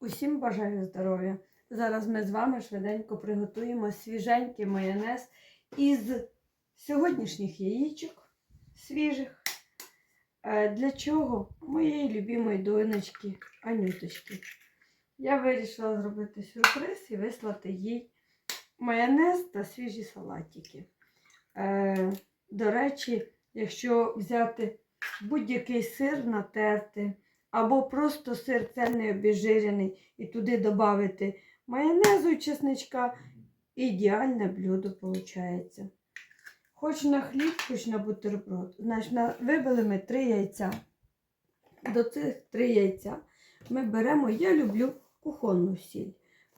Усім бажаю здоров'я. Зараз ми з вами швиденько приготуємо свіженький майонез із сьогоднішніх яєчок свіжих. Е, Для чого? Моєї любимої донечки Анюточки. Я вирішила зробити сюрприз і вислати їй майонез та свіжі салатики. Е, До речі, якщо взяти будь-який сир натерти, або просто сир цельний обезжирений і туди додати майонезу і чесничка, ідеальне блюдо виходить. Хоч на хліб, хоч на бутерброд. Значить, на- вибили ми три яйця. До цих три яйця ми беремо, я люблю кухонну сіль.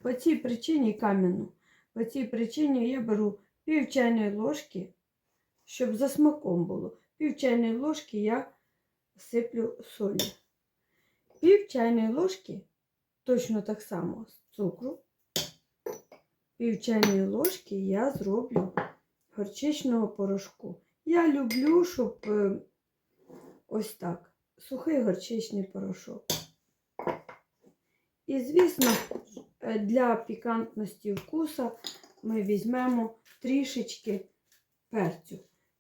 По цій причині кам'яну. По цій причині я беру пів чайної ложки, щоб за смаком було. Пів чайної ложки я сиплю солі. Пів чайної ложки, точно так само з цукру. Пів чайної ложки я зроблю горчичного порошку. Я люблю, щоб е, ось так, сухий горчичний порошок. І, звісно, е, для пікантності вкуса ми візьмемо трішечки перцю.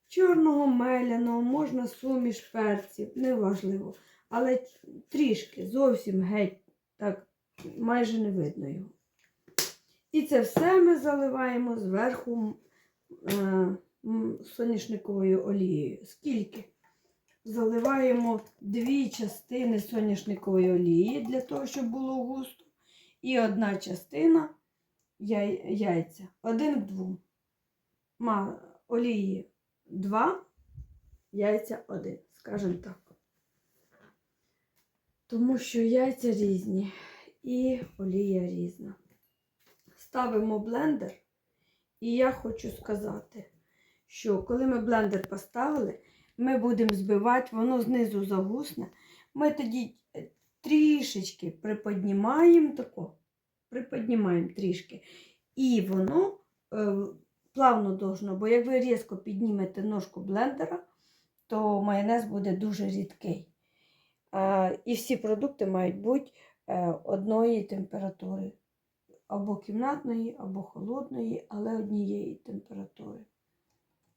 Чорного меляного, можна суміш перців, неважливо. Але трішки, зовсім геть, так майже не видно його. І це все ми заливаємо зверху е, соняшниковою олією. Скільки? Заливаємо дві частини соняшникової олії для того, щоб було густо. І одна частина яй- яйця. Один к двом. Олії два, яйця один, скажімо так. Тому що яйця різні і олія різна. Ставимо блендер, і я хочу сказати, що коли ми блендер поставили, ми будемо збивати, воно знизу загусне. Ми тоді е, трішечки приподнімаємо тако, приподнімаємо трішки. І воно е, плавно должно, бо як ви різко піднімете ножку блендера, то майонез буде дуже рідкий. І всі продукти мають бути е, одної температури. Або кімнатної, або холодної, але однієї температури.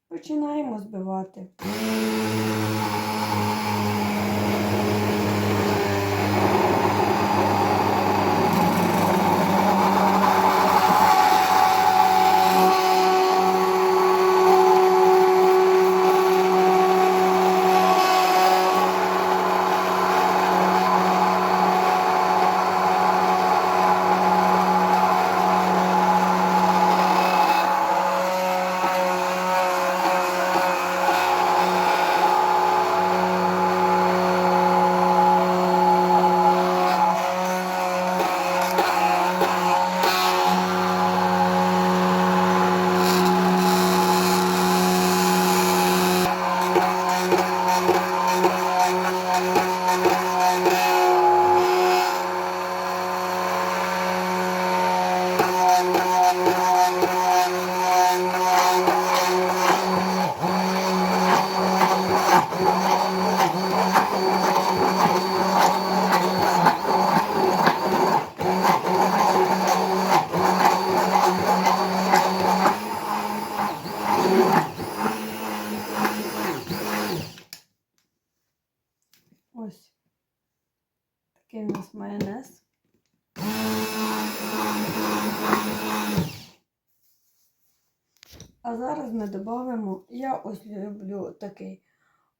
Починаємо збивати. Ось. Такий у нас майонез. А зараз ми додамо, я ось люблю такий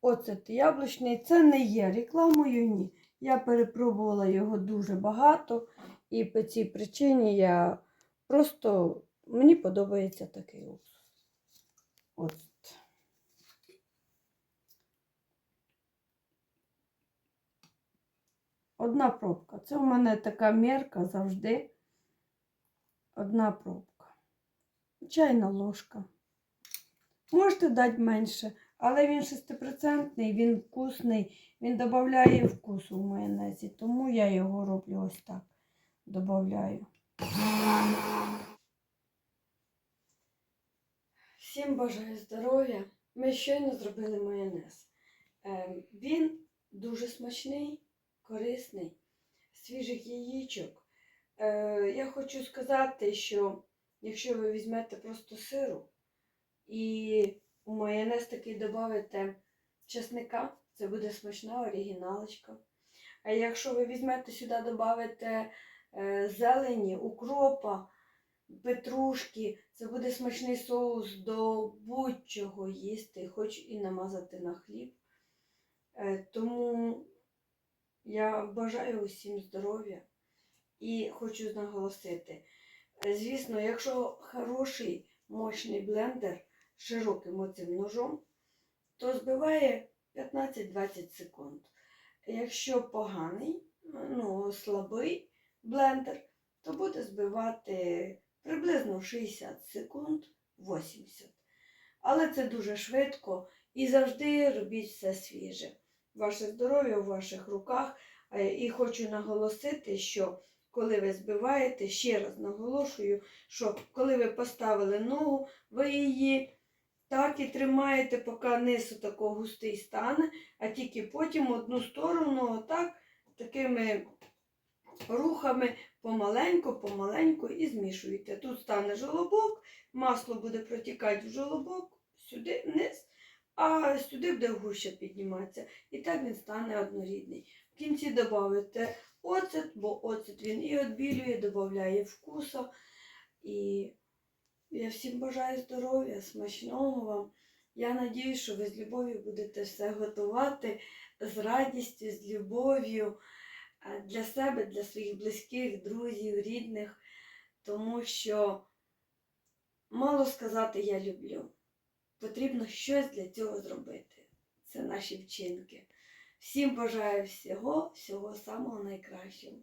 оцет яблучний. Це не є рекламою, ні. Я перепробувала його дуже багато, і по цій причині я просто мені подобається такий уксус. Одна пробка. Це у мене така мірка завжди. Одна пробка. Чайна ложка. Можете дати менше, але він 6%, він вкусний, він додає вкусу в майонезі, тому я його роблю ось так. Добавляю. Всім бажаю здоров'я. Ми щойно зробили майонез. Ем, Він дуже смачний, корисний, свіжих яєчок, Е, я хочу сказати, що якщо ви візьмете просто сиру і у майонез такий додаєте чесника, це буде смачна оригіналочка. А якщо ви візьмете сюди, додаєте е, зелені, укропа, петрушки, це буде смачний соус до будь-чого їсти, хоч і намазати на хліб. Е, тому я бажаю усім здоров'я і хочу наголосити. е, Звісно, якщо хороший мощний блендер з широким оцим ножом, то збиває 15-20 секунд. Якщо поганий, ну, слабий блендер, то буде збивати приблизно 60 секунд 80. Але це дуже швидко і завжди робіть все свіже. Ваше здоров'я у ваших руках. Е, І хочу наголосити, що коли ви збиваєте, ще раз наголошую, що коли ви поставили ногу, ви її так і тримаєте, поки низ тако густий стане, а тільки потім одну сторону отак такими рухами помаленьку, помаленьку і змішуєте. Тут стане жолобок, масло буде протікати в жолобок, сюди вниз, а сюди буде гуща підніматися. І так він стане однорідний. В кінці додавите оцет, бо оцет він і відбілює, додає вкусу. І я всім бажаю здоров'я, смачного вам. Я надію, що ви з любов'ю будете все готувати з радістю, з любов'ю е, для себе, для своїх близьких, друзів, рідних, тому що мало сказати я люблю. Потрібно щось для цього зробити. Це наші вчинки. Всім бажаю всього, всього самого найкращого.